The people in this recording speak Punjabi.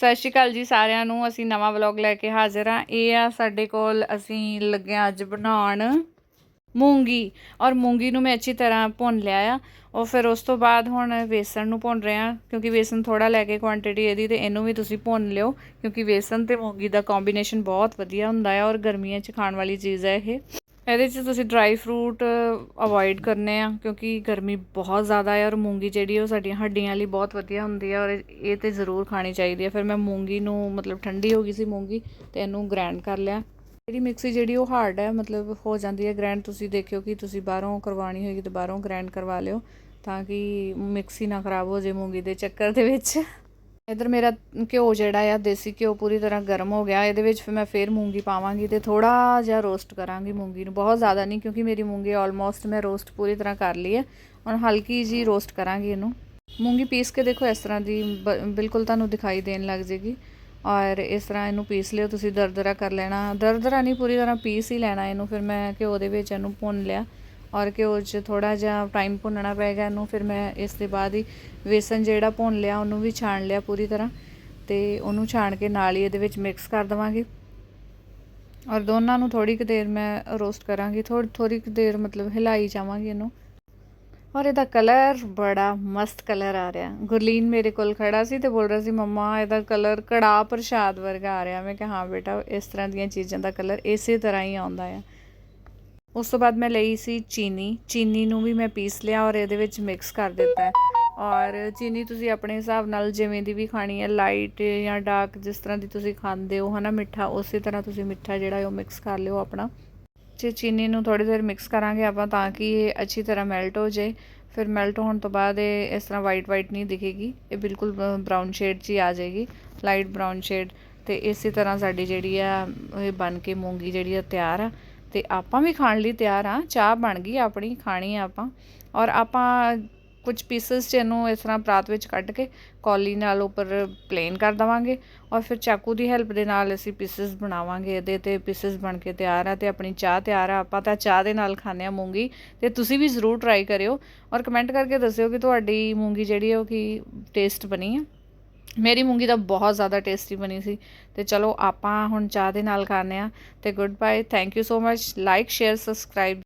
ਸਤਿ ਸ਼੍ਰੀ ਅਕਾਲ ਜੀ ਸਾਰਿਆਂ ਨੂੰ, ਅਸੀਂ ਨਵਾਂ ਵਲੌਗ ਲੈ ਕੇ ਹਾਜ਼ਰ ਹਾਂ। ਇਹ ਆ ਸਾਡੇ ਕੋਲ ਅਸੀਂ ਲੱਗੇ ਹਾਂ ਅੱਜ ਬਣਾਉਣ ਮੂੰਗੀ ਔਰ ਮੂੰਗੀ ਨੂੰ ਮੈਂ ਅੱਛੀ ਤਰ੍ਹਾਂ ਭੁੰਨ ਲਿਆ ਆ। ਉਹ ਫਿਰ ਉਸ ਤੋਂ ਬਾਅਦ ਹੁਣ ਵੇਸਣ ਨੂੰ ਭੁੰਨ ਰਹੇ ਹਾਂ, ਕਿਉਂਕਿ ਵੇਸਣ ਥੋੜਾ ਲੈ ਕੇ ਕੁਆਂਟੀਟੀ ਇਹਦੀ ਤੇ ਇਹਨੂੰ ਵੀ ਤੁਸੀਂ ਭੁੰਨ ਲਿਓ, ਕਿਉਂਕਿ ਵੇਸਣ ਤੇ ਮੂੰਗੀ ਦਾ ਕੰਬੀਨੇਸ਼ਨ ਬਹੁਤ ਵਧੀਆ ਹੁੰਦਾ ਆ ਔਰ ਗਰਮੀਆਂ 'ਚ ਖਾਣ ਵਾਲੀ ਚੀਜ਼ ਹੈ ਇਹ। ਇਹਦੇ 'ਚ ਤੁਸੀਂ ਡਰਾਈ ਫਰੂਟ ਅਵੋਇਡ ਕਰਨੇ ਆ, ਕਿਉਂਕਿ ਗਰਮੀ ਬਹੁਤ ਜ਼ਿਆਦਾ ਹੈ ਔਰ ਮੂੰਗੀ ਜਿਹੜੀ ਉਹ ਸਾਡੀਆਂ ਹੱਡੀਆਂ ਲਈ ਬਹੁਤ ਵਧੀਆ ਹੁੰਦੀ ਹੈ ਔਰ ਇਹ- ਇਹ ਤੇ ਜ਼ਰੂਰ ਖਾਣੀ ਚਾਹੀਦੀ ਹੈ ਫਿਰ ਮੈਂ ਮੂੰਗੀ ਨੂੰ ਮਤਲਬ ਠੰਡੀ ਹੋ ਗਈ ਸੀ ਮੂੰਗੀ ਤੇ ਇਹਨੂੰ ਗ੍ਰਾਈਂਡ ਕਰ ਲਿਆ। ਜਿਹੜੀ ਮਿਕਸੀ ਜਿਹੜੀ ਉਹ ਹਾਰਡ ਹੈ ਮਤਲਬ ਹੋ ਜਾਂਦੀ ਹੈ ਗ੍ਰਾਈਂਡ ਤੁਸੀਂ ਦੇਖਿਓ ਕਿ ਤੁਸੀਂ ਬਾਹਰੋਂ ਕਰਵਾਉਣੀ ਹੋਏਗੀ ਤਾਂ ਬਾਹਰੋਂ ਗ੍ਰਾਈਂਡ ਕਰਵਾ ਲਿਓ ਤਾਂ ਕਿ ਮਿਕਸੀ ਨਾ ਖਰਾਬ ਹੋ ਜੇ ਮੂੰਗੀ ਦੇ ਚੱਕਰ ਦੇ ਵਿੱਚ। ਇਧਰ ਮੇਰਾ ਘਿਓ ਜਿਹੜਾ ਆ, ਦੇਸੀ ਘਿਓ ਪੂਰੀ ਤਰ੍ਹਾਂ ਗਰਮ ਹੋ ਗਿਆ, ਇਹਦੇ ਵਿੱਚ ਫਿਰ ਮੈਂ ਫੇਰ ਮੂੰਗੀ ਪਾਵਾਂਗੀ ਤੇ ਥੋੜਾ ਜਿਹਾ ਰੋਸਟ ਕਰਾਂਗੀ ਮੂੰਗੀ ਨੂੰ, ਬਹੁਤ ਜ਼ਿਆਦਾ ਨਹੀਂ ਕਿਉਂਕਿ ਮੇਰੀ ਮੂੰਗੀ ਆਲਮੋਸਟ ਮੈਂ ਰੋਸਟ ਪੂਰੀ ਤਰ੍ਹਾਂ ਕਰ ਲਈ ਹੈ ਹੁਣ ਹਲਕੀ ਜੀ ਰੋਸਟ ਕਰਾਂਗੀ ਇਹਨੂੰ। ਮੂੰਗੀ ਪੀਸ ਕੇ ਦੇਖੋ ਇਸ ਤਰ੍ਹਾਂ ਦੀ ਬ- ਬਿਲਕੁਲ ਤੁਹਾਨੂੰ ਦਿਖਾਈ ਦੇਣ ਲੱਗ ਜੇਗੀ। ਔਰ ਇਸ ਤਰ੍ਹਾਂ ਇਹਨੂੰ ਪੀਸ ਲਿਓ, ਤੁਸੀਂ ਦਰਦਰਾ ਕਰ ਲੈਣਾ, ਦਰਦਰਾ ਨਹੀਂ, ਪੂਰੀ ਤਰ੍ਹਾਂ ਪੀਸ ਹੀ ਲੈਣਾ ਇਹਨੂੰ, ਫਿਰ ਮੈਂ ਘਿਓ ਦੇ ਵਿੱਚ ਇਹਨੂੰ ਭੁੰਨ ਲਿਆ। ਔਰ ਘਿਓ 'ਚ ਥੋੜਾ ਜਿਹਾ ਟਾਈਮ ਭੁੰਨਣਾ ਪਏਗਾ ਇਹਨੂੰ, ਫਿਰ ਮੈਂ ਇਸ ਦੇ ਬਾਅਦ ਹੀ ਵੇਸਣ ਜਿਹੜਾ ਭੁੰਨ ਲਿਆ, ਉਹਨੂੰ ਵੀ ਛਾਣ ਲਿਆ ਪੂਰੀ ਤਰ੍ਹਾਂ ਤੇ ਉਹਨੂੰ ਛਾਣ ਕੇ ਨਾਲ ਹੀ ਇਹਦੇ ਵਿੱਚ ਮਿਕਸ ਕਰ ਦਵਾਂਗੇ। ਔਰ ਦੋਨਾਂ ਨੂੰ ਥੋੜੀ ਕੁ ਦੇਰ ਮੈਂ ਰੋਸਟ ਕਰਾਂਗੀ ਥੋੜੀ ਥੋੜੀ ਕੁ ਦੇਰ ਮਤਲਬ ਹਿਲਾਈ ਜਾਵਾਂਗੀ ਇਹਨੂੰ। ਔਰ ਇਹਦਾ ਕਲਰ ਬੜਾ ਮਸਤ ਕਲਰ ਆ ਰਿਹਾ। ਗੁਰਲੀਨ ਮੇਰੇ ਕੋਲ ਖੜਾ ਸੀ ਤੇ ਬੋਲ ਰਿਹਾ ਸੀ, ਮੰਮਾ, ਇਹਦਾ ਕਲਰ ਕੜਾ ਪ੍ਰਸ਼ਾਦ ਵਰਗਾ ਆ ਰਿਹਾ। ਮੈਂ ਕਿਹਾ, ਹਾਂ ਬੇਟਾ, ਇਸ ਤਰ੍ਹਾਂ ਦੀਆਂ ਚੀਜ਼ਾਂ ਦਾ ਕਲਰ ਇਸੇ ਤਰ੍ਹਾਂ ਹੀ ਆਉਂਦਾ ਆ। ਉਸ ਤੋਂ ਬਾਅਦ ਮੈਂ ਲਈ ਸੀ ਚੀਨੀ। ਚੀਨੀ ਨੂੰ ਵੀ ਮੈਂ ਪੀਸ ਲਿਆ ਔਰ ਇਹਦੇ ਵਿੱਚ ਮਿਕਸ ਕਰ ਦਿੱਤਾ ਹੈ। ਔਰ ਚੀਨੀ ਤੁਸੀਂ ਆਪਣੇ ਹਿਸਾਬ ਨਾਲ ਜਿਵੇਂ ਦੀ ਵੀ ਖਾਣੀ ਹੈ ਲਾਈਟ ਜਾਂ ਡਾਰਕ ਜਿਸ ਤਰ੍ਹਾਂ ਦੀ ਤੁਸੀਂ ਖਾਂਦੇ ਹੋ, ਹਨਾ, ਮਿੱਠਾ, ਉਸੇ ਤਰ੍ਹਾਂ ਤੁਸੀਂ ਮਿੱਠਾ ਜਿਹੜਾ ਉਹ ਮਿਕਸ ਕਰ ਲਿਓ ਆਪਣਾ। ਜੇ ਚੀਨੀ ਨੂੰ ਥੋੜੀ ਦੇਰ ਮਿਕਸ ਕਰਾਂਗੇ ਆਪਾਂ ਤਾਂ ਕਿ ਇਹ ਅੱਛੀ ਤਰ੍ਹਾਂ ਮੈਲਟ ਹੋ ਜਾਏ। ਫਿਰ ਮੈਲਟ ਹੋਣ ਤੋਂ ਬਾਅਦ ਇਹ ਇਸ ਤਰ੍ਹਾਂ ਵਾਈਟ ਵਾਈਟ ਨਹੀਂ ਦਿਖੇਗੀ। ਇਹ ਬਿਲਕੁਲ ਬਰਾਊਨ ਸ਼ੇਡ 'ਚ ਹੀ ਆ ਜਾਏਗੀ। ਲਾਈਟ ਬਰਾਊਨ ਸ਼ੇਡ ਤੇ ਇਸੇ ਤਰ੍ਹਾਂ ਸਾਡੀ ਜਿਹੜੀ ਆ, ਇਹ ਬਣ ਕੇ ਮੂੰਗੀ ਜਿਹੜੀ ਆ ਤਿਆਰ ਆ। ਤੇ ਆਪਾਂ ਵੀ ਖਾਣ ਲਈ ਤਿਆਰ ਆ ਚਾਹ ਬਣ ਗਈ ਆਪਣੀ, ਖਾਣੀ ਆ ਆਪਾਂ। ਔਰ ਆਪਾਂ ਕੁਝ ਪੀਸਸ ਚ ਇਹਨੂੰ ਇਸ ਤਰ੍ਹਾਂ ਪਰਾਤ ਵਿੱਚ ਕੱਢ ਕੇ ਕੌਲੀ ਨਾਲ ਉੱਪਰ ਪਲੇਨ ਕਰ ਦਵਾਂਗੇ। ਔਰ ਫਿਰ ਚਾਕੂ ਦੀ ਹੈਲਪ ਦੇ ਨਾਲ ਅਸੀਂ ਪੀਸਸ ਬਣਾਵਾਂਗੇ। ਇਹਦੇ ਤੇ ਪੀਸਸ ਬਣ ਕੇ ਤਿਆਰ ਆ ਤੇ ਆਪਣੀ ਚਾਹ ਤਿਆਰ ਆ। ਆਪਾਂ ਤਾਂ ਚਾਹ ਦੇ ਨਾਲ ਖਾਂਦੇ ਆ ਮੂੰਗੀ। ਤੇ ਤੁਸੀਂ ਵੀ ਜ਼ਰੂਰ ਟਰਾਈ ਕਰਿਓ। ਔਰ ਕਮੈਂਟ ਕਰਕੇ ਦੱਸਿਓ ਕਿ ਤੁਹਾਡੀ ਮੂੰਗੀ ਜਿਹੜੀ ਹੈ ਉਹ ਕੀ ਟੇਸਟ ਬਣੀ ਆ। ਮੇਰੀ ਮੂੰਗੀ ਤਾਂ ਬਹੁਤ ਜ਼ਿਆਦਾ ਟੇਸਟੀ ਬਣੀ ਸੀ ਤੇ ਚਲੋ ਆਪਾਂ ਹੁਣ ਚਾਹ ਦੇ ਨਾਲ ਖਾਂਦੇ ਆ ਤੇ good bye thank you so much like share subscribe